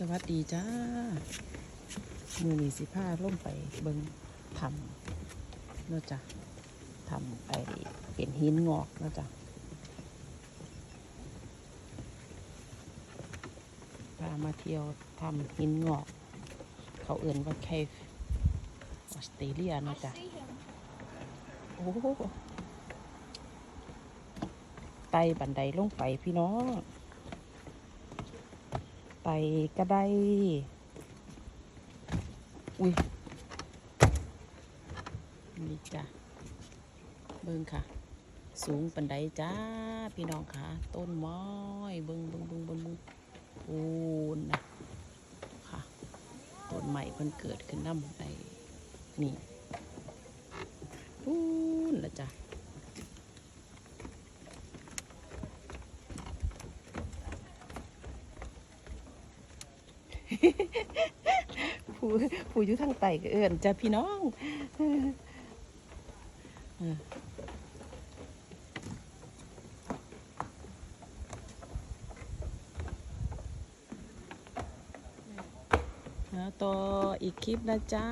สวัสดีจ้า มือนีสิผ้าล่มไปเบิงทำเนาะจ้ะทำไอเป็นหินงอกเนาะจ้ะพามาเที่ยวทำหินงอก เขาเอื่นว่าเคฟออสเตรเลียเนาะจ้ะโอ้ไต่บันไดลงไปพี่น้อง ไต่ก็ได้ อุ้ยนี่จ้ะ เบิ่งค่ะ สูงปันไดจ้า พี่น้องค่ะ ต้นไม้เบิ่งเบิ่งเบิ่งเบิ่งเบิ่งโอ้นะค่ะ ต้นใหม่เพิ่นเกิดขึ้นน้ำไอ้นี่ปูนละจ้ะ ผู้ผู้อยู่ทางไต่ก็เอินจ้ะพี่น้องเออแล้วต่ออีกคลิปนะจ้า